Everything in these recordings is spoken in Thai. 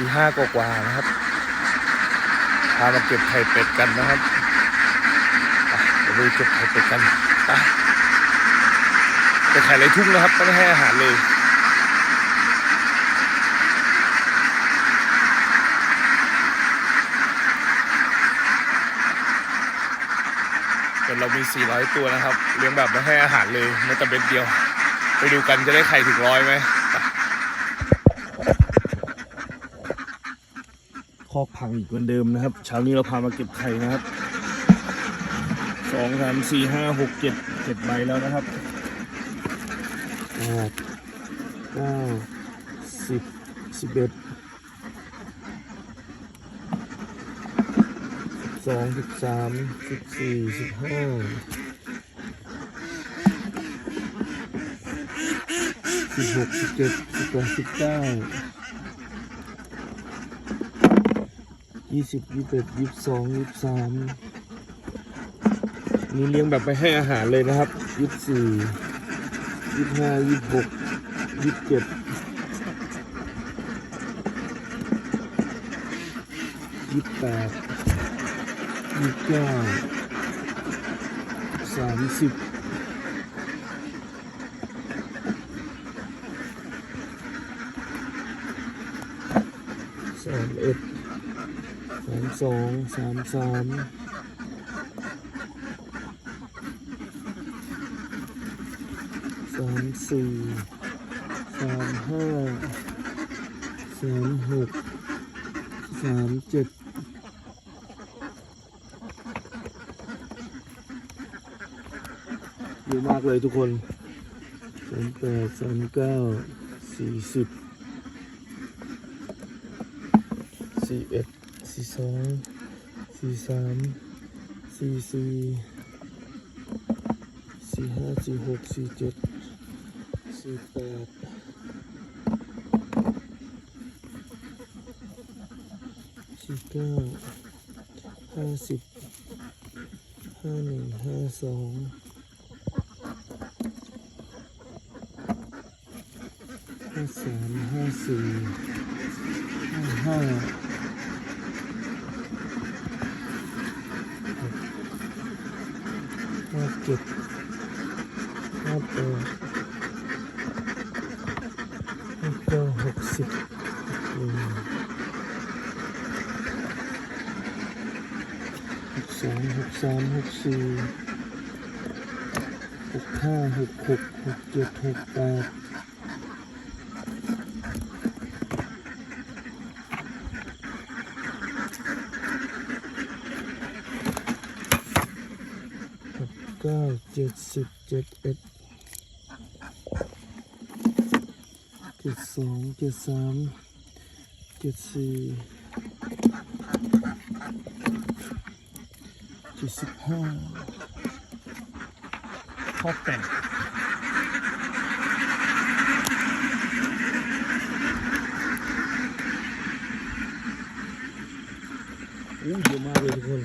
ตีห้ากว่าๆนะครับ พามาเก็บไข่เป็ดกันนะครับไปเดี๋ยวไปเก็บไข่เป็ดกันไปแต่ไข่ไรทุ่งนะครับไม่ได้ให้อาหารเลยเรามี 400 ตัวนะครับ เลี้ยงแบบไม่ให้อาหารเลยแม้แต่เบ็ดเดียว ไปดูกันจะได้ไข่ถึงร้อยไหมไปค อกพังอีกเหมือนเดิมนะครับเช้านี้เราพามาเก็บไข่นะครับสองสามสี่ห้าหกเจ็ดเจ็ดใบแล้วนะครับแปดเก้าสิบสิบเอ็ดสองสิบสามสิบสี่สิบห้าสิบหกสิบเจ็ดสิบแปดสิบเก้า ยี่สิบยี่สิบเอ็ดยี่สิบสองยี่สิบสามนี่เลี้ยงแบบไม่ให้อาหารเลยนะครับยี่สิบสี่ยี่สิบห้ายี่สิบหกยี่สิบเจ็ดยี่สิบแปดยี่สิบเก้าสามสิบสามเอ็ด สามสองสามสามสามสี่สามห้าสามหกสามเจ็ดเยอะมากเลยทุกคนสามแปดสามเก้าสี่สิบ สี่เอ็ดสี่สองสี่สามสี่สี่สี่ห้าสี่หกสี่เจ็ดสี่แปดสี่เก้าห้าสิบห้าหนึ่งห้าสองห้าสามห้าสี่ห้าห้าห้าเจ็ดห้าตัวห้าเก้าหกสิบหกสองหกสามหกสี่หกห้าหกหกหกเจ็ดหกแปด เก้าเจ็ดสิบเจ็ดเอ็ดเจ็ดสองเจ็ดสามเจ็ดสี่เจ็ดสิบห้าข้อแปดอู้เยอะมากเลยทุกคน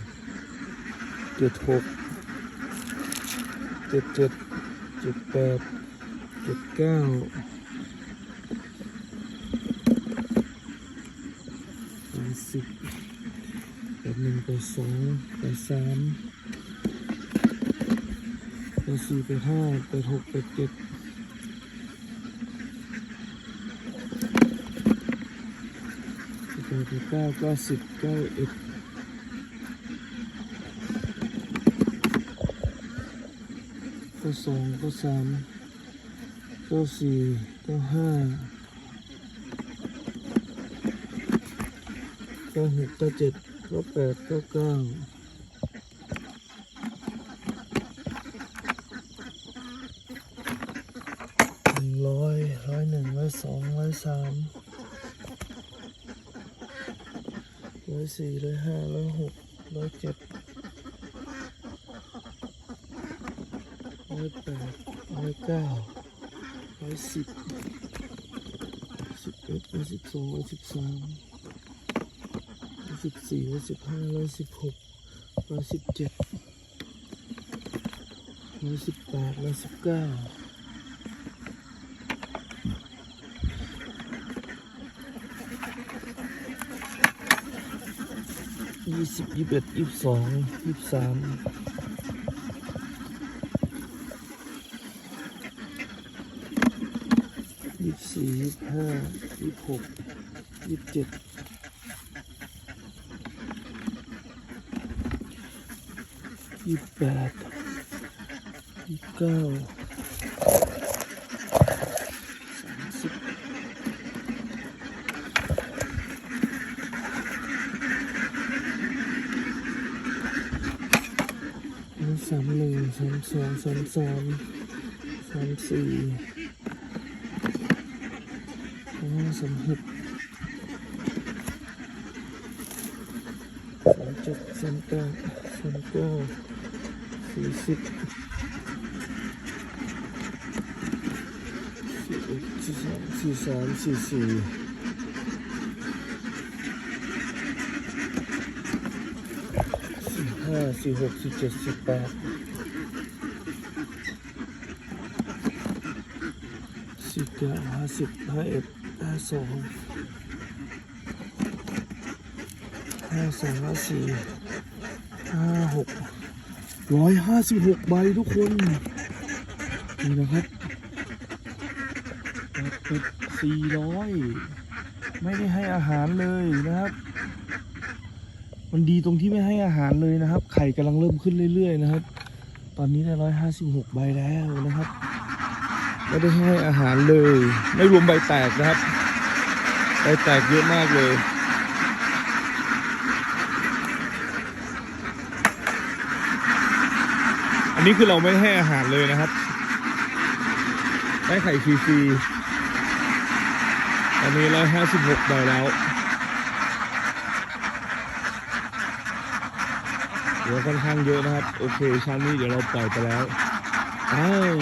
เจ็ดหก เจ็ดเจ็ดเจ็ดแปดเจ็ดเก้าสามสิบแปดหนึ่งแปดสองแปดสามแปดสี่แปดห้าแปดหกแปดเจ็ดแปดแปดเก้าเก้าสิบเก้าเอ็ด ก็สองก็สามก็สี่ก็ห้าก็หกก็เจ็ดก็แปดก็เก้าหนึ่งร้อยร้อยหนึ่งร้อยสองร้อยสามร้อยสี่ร้อยห้าร้อยหกร้อยเจ็ด ร้ อยแปดร้อยเก้าร้อยสิบสิบเอ็ดร้อยสิบสองร้อยสิบสามร้อยสิบสี่ร้อยสิบห้าร้อยสิบหกร้อยสิบเจ็ดร้อยสิบแปดร้อยสิบเก้ายี่สิบยี่สิบเอ็ดยี่สิบสองยี่สิบสาม ยี่สิบสี่ยี่สิบห้ายี่สิบหกยี่สิบเจ็ดยี่สิบแปดยี่สิบเก้าสามสิบสามหนึ่งสามสองสามสามสามสี่ สมหกสามจ็ดสามแปดสามเก้าสี่สิบสี่เอ็ดสี่สองสี่สามสี่สี่สี่ห้าสี่หกสี่เจ็ดสี่แปดสิบเก้าห้าสิบห้าเอ็ด ห้าสองห้าสามห้าสี่ห้าหกร้อยห้าสิบหกใบทุกคนนี่นะครับเป็ดสี่ร้อยไม่ได้ให้อาหารเลยนะครับ มันดีตรงที่ไม่ให้อาหารเลยนะครับ ไข่กำลังเริ่มขึ้นเรื่อยๆนะครับ ตอนนี้ได้ร้อยห้าสิบหกใบแล้วนะครับ ไม่ได้ให้อาหารเลย ไม่รวมใบแตกนะครับ ใบแตกเยอะมากเลยอันนี้คือเราไม่ให้อาหารเลยนะครับ ได้ไข่ฟรีๆตอนนี้ร้อยห้าสิบหกใบแล้ว เดี๋ยวค่อนข้างเยอะนะครับ โอเคเช้านี้เดี๋ยวเราปล่อยไปแล้วอ้าว